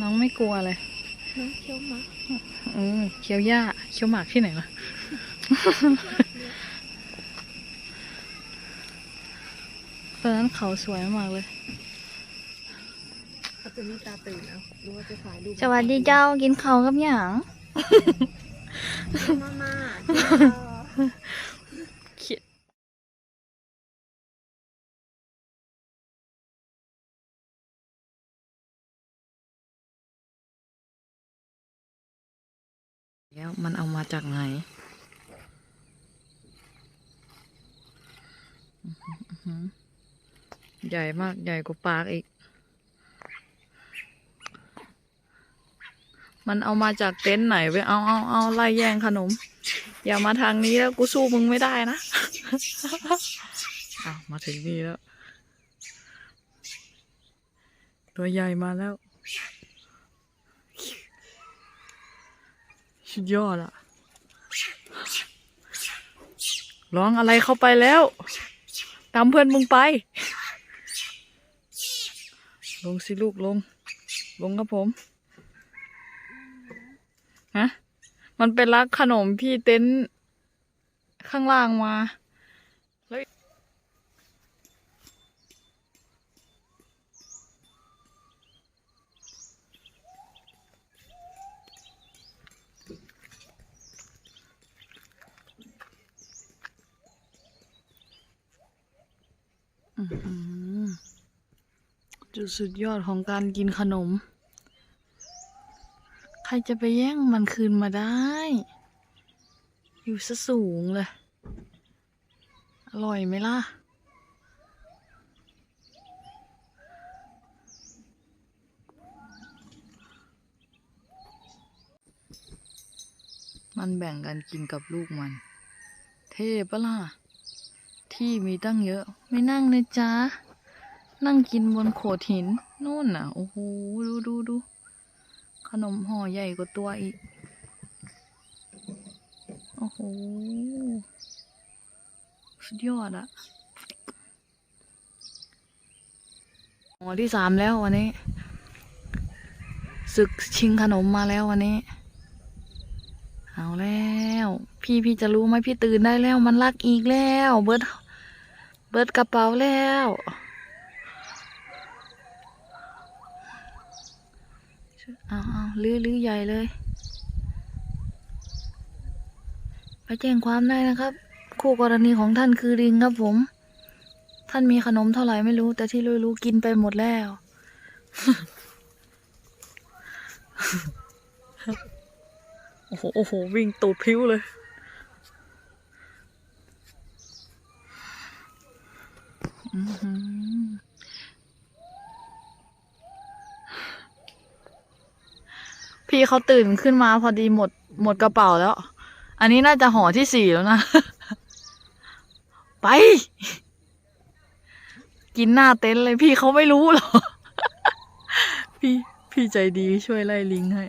น้องไม่กลัวเลยน้องเคี้ยวหมาเออเคี้ยวหญ้าเคี้ยวหมากที่ไหนล่ะตอนนั้นเขาสวยมากเลยเขาจะมีตาตื่นเอาดูว่าจะถ่ายรูปสวัสดีเจ้ากินข้าวกับหยางมามา แล้วมันเอามาจากไหนใหญ่มากใหญ่กว่าปากอีก มันเอามาจากเต็นท์ไหนไปเอาเอาเอาไล่แย่งขนม อย่ามาทางนี้แล้วกูสู้มึงไม่ได้นะเอามาถึงนี่แล้ว ตัวใหญ่มาแล้ว ชุดยอดอะร้องอะไรเข้าไปแล้ว ตามเพื่อนมึงไป ลงสิลูกลง ลงครับผม ฮะ มันเป็นรักขนมพี่เต็นข้างล่างมา แล้ว อื้อหือ จุดสุดยอดของการกินขนม ใครจะไปแย่งมันคืนมาได้ อยู่ซะสูงเลย อร่อยไหมล่ะ มันแบ่งกันกินกับลูกมัน เท่ปะล่ะ ที่มีตั้งเยอะ ไม่นั่งนะจ๊ะนั่งกินบนโขดหินนู่นน่ะ โอ้โห ดูดูดู ขนมห่อใหญ่กว่าตัวอีก โอ้โห สุดยอดอะห่อที่สามแล้ววันนี้ศึกชิงขนมมาแล้ววันนี้ เอาแล้ว พี่พี่จะรู้ไหมพี่ตื่นได้แล้วมันลักอีกแล้ว เบิร์ด บิดกระเป๋าแล้ว เอาเอาลื้อลื้อใหญ่เลย ไปแจ้งความได้นะครับ คู่กรณีของท่านคือลิงครับผม ท่านมีขนมเท่าไหร่ไม่รู้ แต่ที่รู้ๆกินไปหมดแล้ว โอ้โห โอ้โห วิ่งตูดพิ้วเลย อื้อหือ พี่เขาตื่นขึ้นมาพอดีหมดหมดกระเป๋าแล้ว อันนี้น่าจะห่อที่สี่แล้วนะ ไป กินหน้าเต็นท์เลยพี่เขาไม่รู้หรอ พี่พี่ใจดีช่วยไล่ลิงให้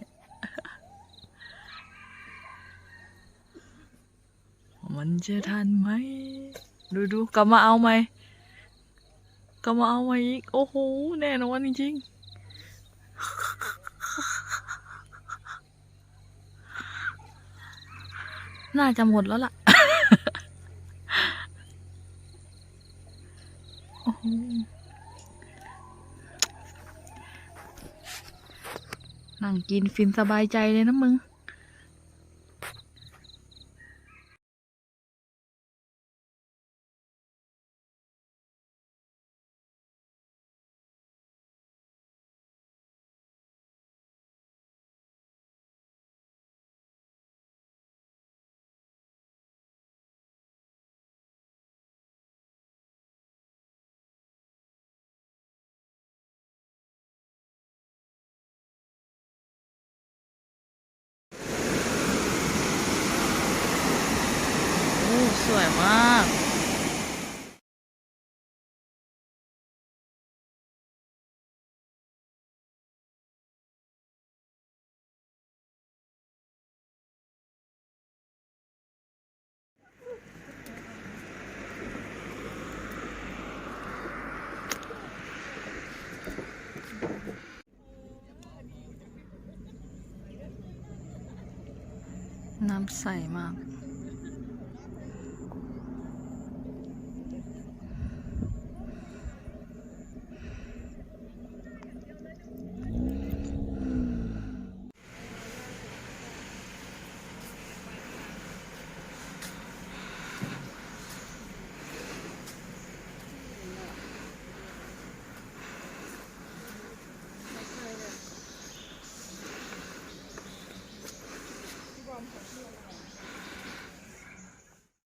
มันจะทันไหม ดูดูกลับมาเอาไหมกลับมาเอาไหมอีก โอ้โห แน่นอนจริงๆ น่าจะหมดแล้วล่ะ โอ้โหนั่งกินฟินสบายใจเลยนะมึง ญ่มากน้ำใสมาก